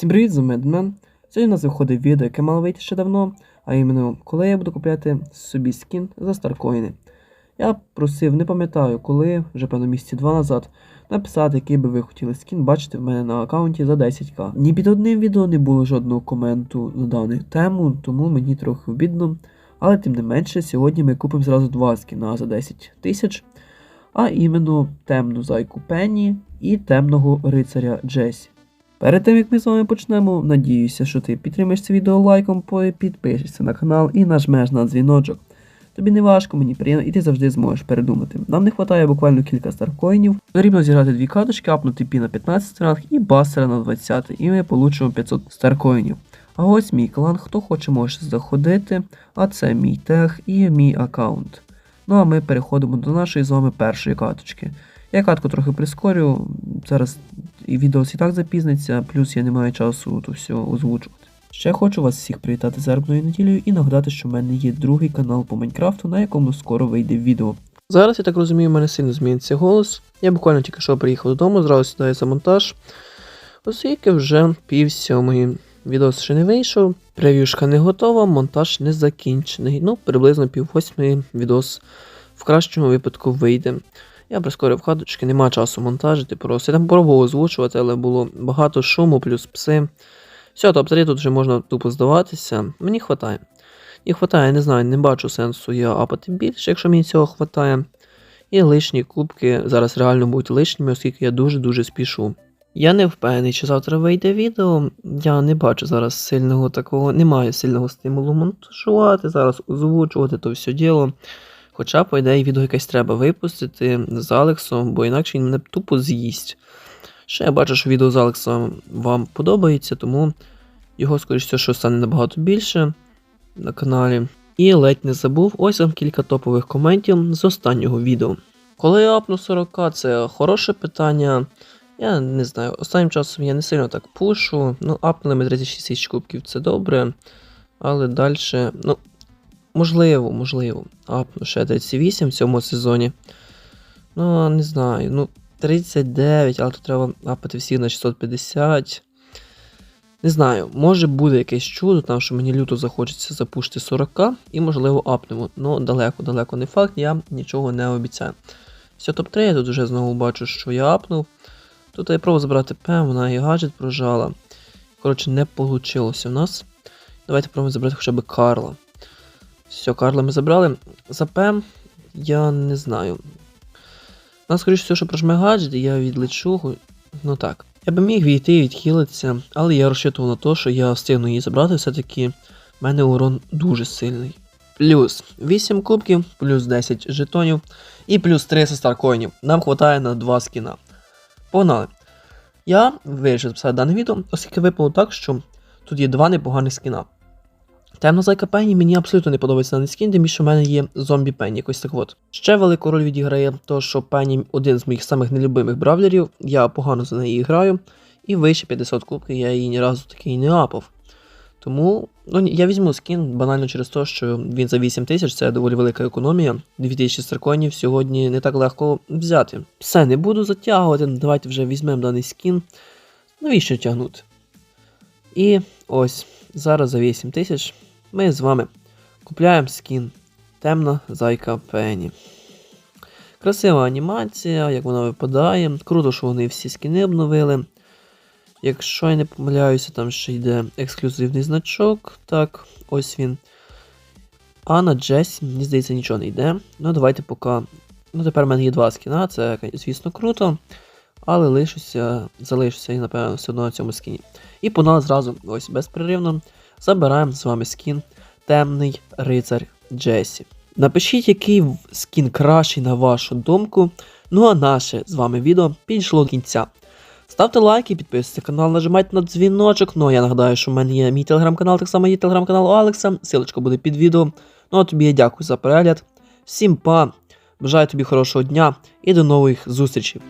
Всім привіт, Зумедмен. Сьогодні у нас виходить відео, яке мало вийти ще давно, а іменно коли я буду купляти собі скін за старкоїни. Я просив, не пам'ятаю, коли, вже певно місяці два назад, написати, який би ви хотіли скін бачити в мене на аккаунті за 10к. Ні під одним відео не було жодного коменту на дану тему, тому мені трохи обідно. Але тим не менше, сьогодні ми купимо зразу два скіна за 10 тисяч, а іменно темну зайку Пенні і темного рицаря Джесі. Перед тим як ми з вами почнемо, надіюся, що ти підтримаєш це відео лайком, підпишешся на канал і нажмеш на дзвіночок. Тобі не важко, мені приємно, і ти завжди зможеш передумати. Нам не вистачає буквально кілька старкоїнів. Потрібно зіграти дві каточки, апнути пі на 15 ранг і бастера на 20, і ми получимо 500 старкоїнів. А ось мій клан, хто хоче, може заходити, а це мій тег і мій аккаунт. Ну а ми переходимо до нашої з вами першої каточки. Я катку трохи прискорю, зараз і відео і так запізниться, плюс я не маю часу то все озвучувати. Ще хочу вас всіх привітати з ербною неділею і нагадати, що в мене є другий канал по Майнкрафту, на якому скоро вийде відео. Зараз, я так розумію, в мене сильно зміниться голос. Я буквально тільки що приїхав додому, зразу сідаю за монтаж. Оскільки вже пів сьомої. Відео ще не вийшов, прев'юшка не готова, монтаж не закінчений. Ну, приблизно пів восьмої відос в кращому випадку вийде. Я прискорив каточки, нема часу монтажити просто. Я там пробував озвучувати, але було багато шуму, плюс пси. Все, топ-3 тут вже можна тупо здаватися. Мені хватає. Мені хватає, не знаю, не бачу сенсу я апати більше, якщо мені цього хватає. І лишні кубки зараз реально будуть лишніми, оскільки я дуже-дуже спішу. Я не впевнений, чи завтра вийде відео. Я не бачу зараз сильного такого, немає сильного стимулу монтажувати, зараз озвучувати то все діло. Хоча, по ідеї, відео якесь треба випустити з Алексом, бо інакше він мене тупо з'їсть. Ще я бачу, що відео з Алексом вам подобається, тому його, скоріш всього, що стане набагато більше на каналі. І ледь не забув, ось вам кілька топових коментів з останнього відео. Коли я апну 40, це хороше питання. Я не знаю, останнім часом я не сильно так пушу. Ну, апнули ми 36 тисяч кубків, це добре. Але далі, ну, можливо, можливо, апну ще 38 в цьому сезоні. Ну, не знаю, ну, 39, але тут треба апати всі на 650. Не знаю, може буде якесь чудо, там що мені люто захочеться запушити 40 і, можливо, апнемо. Ну, далеко-далеко не факт, я нічого не обіцяю. Все топ-3, я тут вже знову бачу, що я апнув. Тут я пробував забрати П, вона і гаджет прожала. Коротше, не вийшло в нас. Давайте пробуємо забрати хоча б Карла. Все, Карла ми забрали. За П я не знаю. Нас, скоріше всього, що прожме гаджет, я відлечу. Ну так. Я би міг війти і відхилитися, але я розчитував на те, що я встигну її забрати, все-таки в мене урон дуже сильний. Плюс 8 кубків, плюс 10 жетонів і плюс 300 старкоїнів. Нам вистачає на 2 скіна. Погнали. Я вирішив записати дане відео, оскільки випало так, що тут є два непоганих скіна. Темна зайка Пенні мені абсолютно не подобається даний скін, тим більше в мене є зомбі Пенні, якось так от. Ще велику роль відіграє то, що Пенні один з моїх самих нелюбимих бравлерів, я погано за неї граю, і вище 50 кубків я її ні разу таки і не апав. Тому ну, я візьму скін банально через те, що він за 8 тисяч це доволі велика економія. 2000 старконів сьогодні не так легко взяти. Все, не буду затягувати, давайте вже візьмемо даний скін. Навіщо тягнути? І ось зараз за 8 тисяч ми з вами купляємо скін Темна зайка Пенні. Красива анімація, як вона випадає. Круто, що вони всі скіни обновили. Якщо я не помиляюся, там ще йде ексклюзивний значок. Так, ось він. А на Джесі, мені здається, нічого не йде. Ну, давайте поки. Ну, тепер в мене є два скіна, це, звісно, круто. Але лишуся, залишуся і, напевно, все одно на цьому скіні. І погнали зразу, ось безперервно, забираємо з вами скін Темний рицар Джесі. Напишіть, який скін кращий на вашу думку. Ну а наше з вами відео підійшло до кінця. Ставте лайки, підписуйтесь на канал, нажимайте на дзвіночок. Ну а я нагадаю, що в мене є мій телеграм-канал, так само є телеграм-канал Алекса. Силочка буде під відео. Ну а тобі я дякую за перегляд. Всім па! Бажаю тобі хорошого дня і до нових зустрічей.